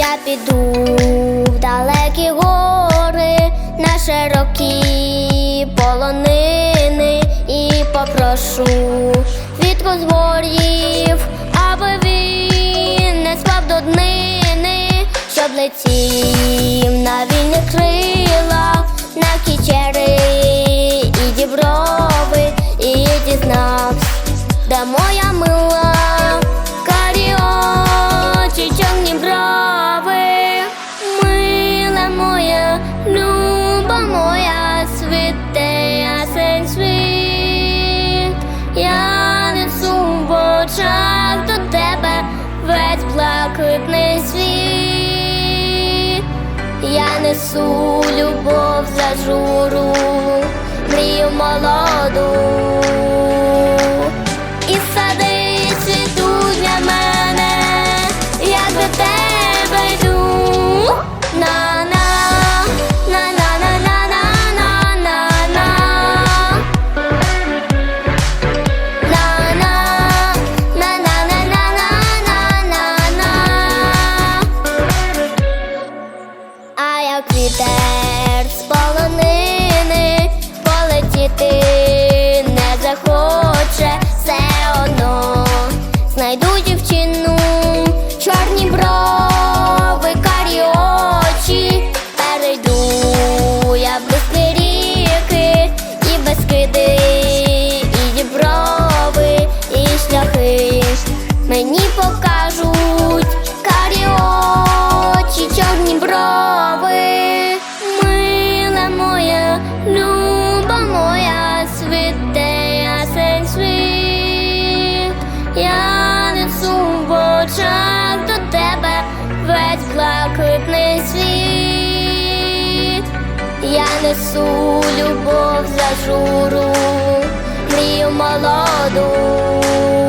Я піду в далекі гори, на широкі полонини і попрошу від розгорів, аби він не спав до днини, щоб летів на вільних крилах, на кічери і діброви, і дізнався, де моя мила, несу любов за журу, мрію молоду. Як з полонини полетіти не захоче, все одно знайду дівчину, чорні брови, карі очі, перейду я без ріки, і безкиди, і діброви, і шляхи. Мені покажуть чорні брови, несу любов за журу, мрію молоду.